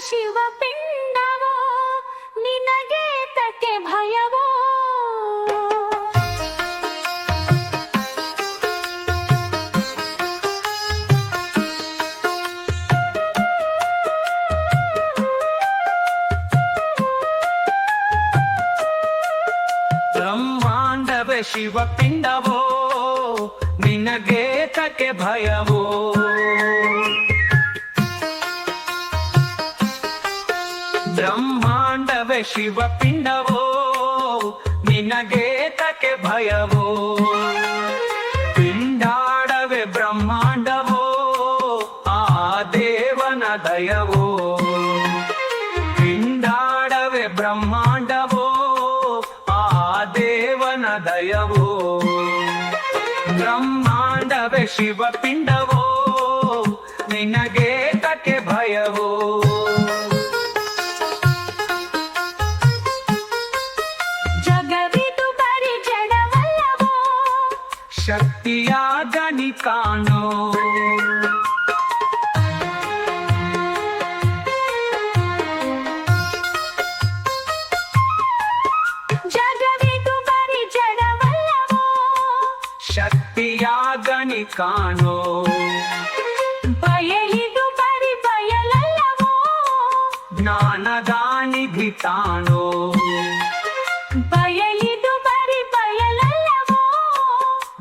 ಶಿವಪಿಂಡವೋ ನಿನಗೆ ತಕ್ಕೆ ಭಯವೋ? ಬ್ರಹ್ಮಾಂಡವೇ ಶಿವಪಿಂಡವೋ ನಿನಗೆ ತಕ್ಕೆ ಭಯವೋ? ಬ್ರಹ್ಮಾಂಡವೇ ಶಿವಪಿಂಡವೋ ನಿನಗೆ ತಕ್ಕೆ ಭಯವೋ? ಪಿಂಡಾಡವೇ ಬ್ರಹ್ಮಾಂಡವೋ, ಆ ದೇವನ ದಯವೋ? ಪಿಂಡಾಡವೇ ಬ್ರಹ್ಮಾಂಡವೋ, ಆ ದೇವನ ದಯವೋ? ಬ್ರಹ್ಮಾಂಡವೇ ಶಿವಪಿಂಡವೋ ನಿನಗೆ ತಕ್ಕೆ ಭಯವೋ? ಶಕ್ತಿಯ ಗಣಿ ಕಾಣೋ ಜಗವಿದು ಬರಿ ಜಡವಲ್ಲವೋ ಶಕ್ತಿಯ ಗಣಿ ಕಾಣೋ ಬಯಲಿದು ಬರಿ ಬಯಲಲ್ಲವೋ ಜ್ಞಾನದ ನಿಧಿ ತಾಣೋ ಬಯಲಿದು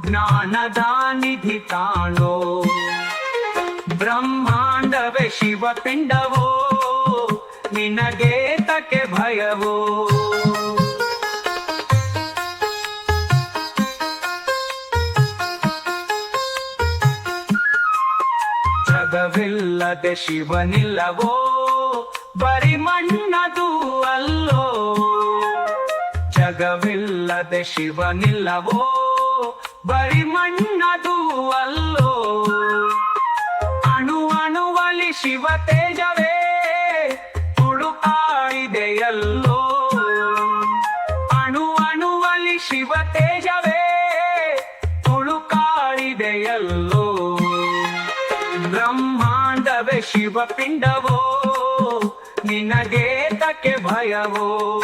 ಜ್ಞಾನದ ನಿಧಿ ತಾಣೋ ಬ್ರಹ್ಮಾಂಡವೇ ಶಿವಪಿಂಡವೋ. ನಿನಗೆ ತಕ್ಕೆ ಭಯವೋ. ಜಗವಿಲ್ಲದೆ ಶಿವನಿಲ್ಲವೋ. ಬರಿ ಮಣ್ಣದು ಅಲ್ಲೋ. ಜಗವಿಲ್ಲದೆ ಶಿವನಿಲ್ಲವೋ. ಬರಿ ಮಣ್ಣದು ಅಲ್ಲೋ. ಅಣು ಅಣುವಲಿ ಶಿವ ತೇಜವೇ, ಹುಡುಕಾಯಿದೆಯಲ್ಲೋ. ಅಣು ಅಣುವಲಿ ಶಿವ ತೇಜವೇ ಹುಡುಕಾಡಿದೆಯಲ್ಲೋ ಬ್ರಹ್ಮಾಂಡವೇ ಶಿವಪಿಂಡವೋ ನಿನಗೆ ತಕ್ಕೆ ಭಯವೋ.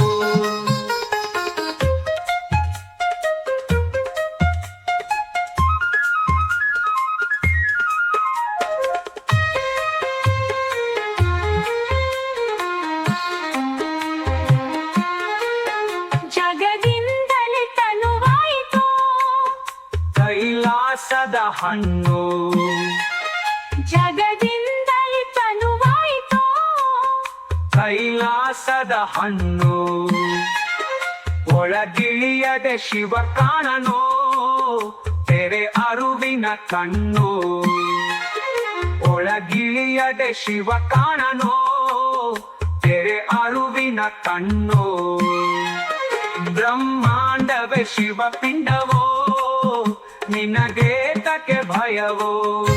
ಕೈಲಾಸದ ಹಣ್ಣು. ಜಗದಿಂದ ತನುವಾಯಿತು? ಕೈಲಾಸದ ಹಣ್ಣು. ಒಳಗಿಳಿಯದೆ ಶಿವ ಕಾಣನೋ? ತೆರೆ ಅರುವಿನ ಕಣ್ಣು. ಒಳಗಿಳಿಯದೆ ಶಿವ ಕಾಣನೋ? ತೆರೆ ಅರುವಿನ ಕಣ್ಣು. ಬ್ರಹ್ಮಾಂಡವೇ ಶಿವ ಪಿಂಡವೋ ನಿನಗೆ ಭಯವೋ